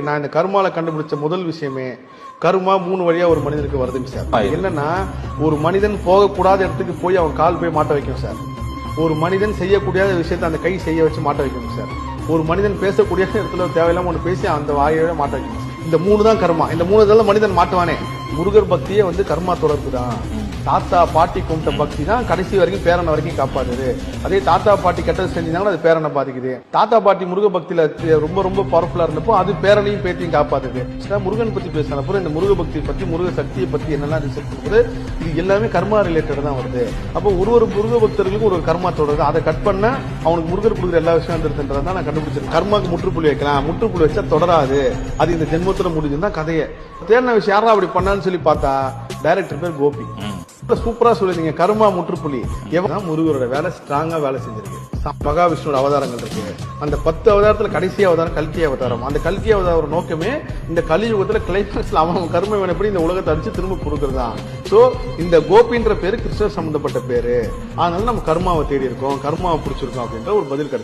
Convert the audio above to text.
நான் இந்த கர்மால கண்டுபிடிச்ச முதல் விஷயமே கர்மா மூணு வழியா ஒரு மனிதனுக்கு வருதுங்க சார். என்னன்னா ஒரு மனிதன் போகக்கூடாத இடத்துக்கு போய் அவன் கால் போய் மாட்ட வைக்கும் சார். ஒரு மனிதன் செய்யக்கூடிய விஷயத்தை அந்த கை செய்ய வச்சு மாட்ட வைக்கணும் சார். ஒரு மனிதன் பேசக்கூடிய இடத்துல தேவையில்லாம ஒன்று பேசி அந்த வாயை மாட்ட வைக்கணும் இந்த மூணு தான் கர்மா. இந்த மூணு இதெல்லாம் மனிதன் மாட்டுவானே. முருகர் பக்தியே வந்து கர்மா தொடர்பு தான் தாத்தா பாட்டி கும்பிட்ட பக்தி தான் கடைசி வரைக்கும் பேரனை வரைக்கும் காப்பாத்துது. அதே தாத்தா பாட்டி கெட்டது செஞ்சாங்கன்னா அது பேரனை பாதிக்குது. தாத்தா பாட்டி முருக பக்தியில ரொம்ப ரொம்ப பவர்ஃபுல்லா இருந்தப்போ அது பேரனையும் பேத்தியும் காப்பாத்துது. முருகன் பத்தி பேசினப்போ இந்த முருக பக்தி பத்தி முருக சக்தியை பத்தி என்னெல்லாம் ரிசர்ச் பண்ணுறது இது எல்லாமே கர்மா ரிலேட்டட் தான் வருது. அப்போ ஒரு ஒரு முருக பக்தர்களுக்கும் ஒரு ஒரு கர்மா தொடருது. அதை கட் பண்ண அவனுக்கு முருகர் கொடுக்குற எல்லா விஷயம் வந்துருதுன்றதை தான் நான் கண்டுபிடிச்சிருக்கேன். கர்மாக்கு முற்றுப்புள்ளி வைக்கலாம். முற்றுப்புள்ளி வச்சா தொடராது. அது இந்த ஜென்மத்தில் முடிஞ்சுதான் கதையை. தேர்ன விஷயம் யாரா அப்படி பண்ணான்னு சொல்லி பார்த்தா டைரக்டர் பேர் கோபி. சூப்பரா சொல்லிருந்தீங்க கருமா முற்றுப்புள்ளி. எவ்வளவு முருகரோட வேலை ஸ்ட்ராங்கா வேலை செஞ்சிருக்கு. மகாவிஷ்ணு மகாவிஷ்ணுவோட அவதாரங்கள் இருக்கு. அந்த பத்து அவதாரத்துல கடைசி அவதாரம் கல்கி அவதாரம். அந்த கல்கி அவதாரம் நோக்கமே இந்த கலியுகத்துல கிளைமேக்ஸ்ல அவன் கர்ம எப்படி இந்த உலகத்தை அடிச்சு திரும்ப கொடுக்கறதுதான் சோ இந்த கோபின்ற பேரு கிருஷ்ணர் சம்பந்தப்பட்ட பேரு. அதனால நம்ம கர்மாவை தேடி இருக்கோம். கர்மாவை பிடிச்சிருக்கோம் அப்படின்ற ஒரு பதில் கிடைக்கும்